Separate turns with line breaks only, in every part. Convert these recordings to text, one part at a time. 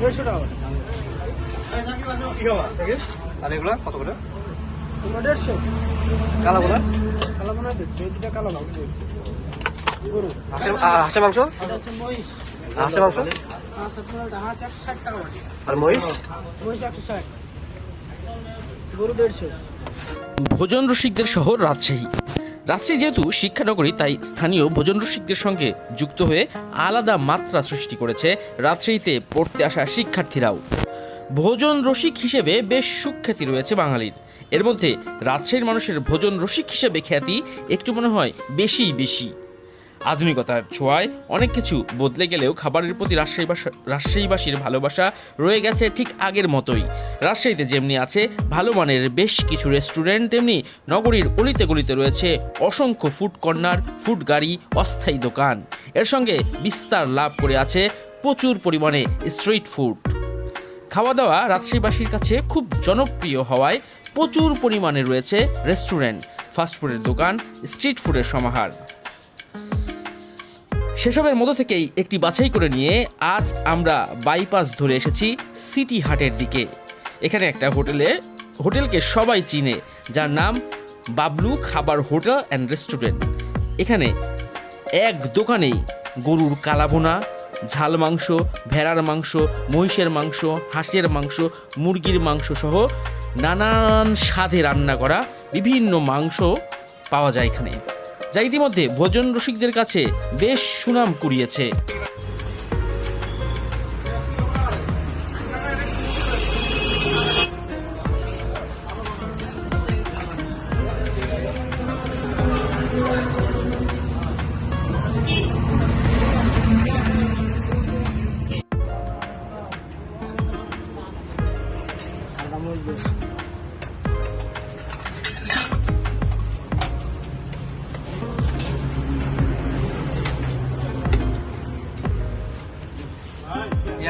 দেড়শো টাকা
আর এগুলো কত করে?
দেড়শো। কালো মনে হয় কালো
হাঁসের আর হাঁসের মাংস? হাঁসের মাংস? আর মহিষ?
মহিষ একশো ষাট গরু দেড়শো।
ভোজন রসিকদের শহর রাজশাহী। রাজশাহী যেহেতু শিক্ষানগরী, তাই স্থানীয় ভোজন রসিকদের সঙ্গে যুক্ত হয়ে আলাদা মাত্রা সৃষ্টি করেছে রাজশাহীতে পড়তে আসা শিক্ষার্থীরাও। ভোজন রসিক হিসেবে বেশ সুখ্যাতি রয়েছে বাঙালির। এর মধ্যে রাজশাহীর মানুষের ভোজন রসিক হিসেবে খ্যাতি একটু মনে হয় বেশিই বেশি। আধুনিকতার ছোঁয়ায় অনেক কিছু বদলে গেলেও খাবারের প্রতি রাজশাহীবাসা রাজশাহীবাসীর ভালোবাসা রয়ে গেছে ঠিক আগের মতোই। রাজশাহীতে যেমনি আছে ভালো মানের বেশ কিছু রেস্টুরেন্ট, তেমনি নগরীর অলিতে গলিতে রয়েছে অসংখ্য ফুড কর্নার, ফুড গাড়ি, অস্থায়ী দোকান। এর সঙ্গে বিস্তার লাভ করে আছে প্রচুর পরিমাণে স্ট্রিট ফুড। খাওয়া দাওয়া রাজশাহীবাসীর কাছে খুব জনপ্রিয় হওয়ায় প্রচুর পরিমাণে রয়েছে রেস্টুরেন্ট ফাস্টফুডের দোকান, স্ট্রিট ফুডের সমাহার। সেসবের মধ্যে থেকেই একটি বাছাই করে নিয়ে আজ আমরা বাইপাস ধরে এসেছি সিটি হাটের দিকে। এখানে একটা হোটেলে, হোটেলকে সবাই চিনে, যার নাম বাবলু খাবার হোটেল অ্যান্ড রেস্টুরেন্ট। এখানে এক দোকানেই গরুর কালাবোনা ঝাল মাংস, ভেড়ার মাংস, মহিষের মাংস, হাঁসের মাংস, মুরগির মাংস সহ নানান স্বাদে রান্না করা বিভিন্ন মাংস পাওয়া যায় এখানে। যা ইতিমধ্যে ভোজন রসিকদের কাছে বেশ সুনাম কুড়িয়েছে।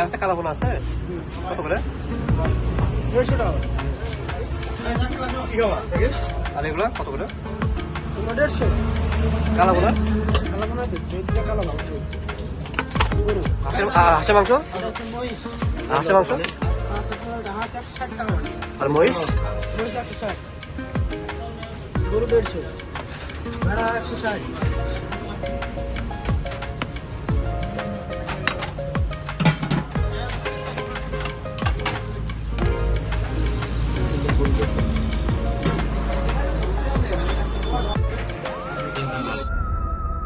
আছে কালাগুলো আছে? কত করে?
দেড়শো টাকা।
আর এগুলো কত করে?
দেড়শো।
কালাগুলো
কালো দেখছি এই দুটা কালো ভালো গরু।
হাঁসের মাংস? হাঁসের মাংস? আর মহিষ?
গরু দেড়শো। ভেড়া একশো ষাট।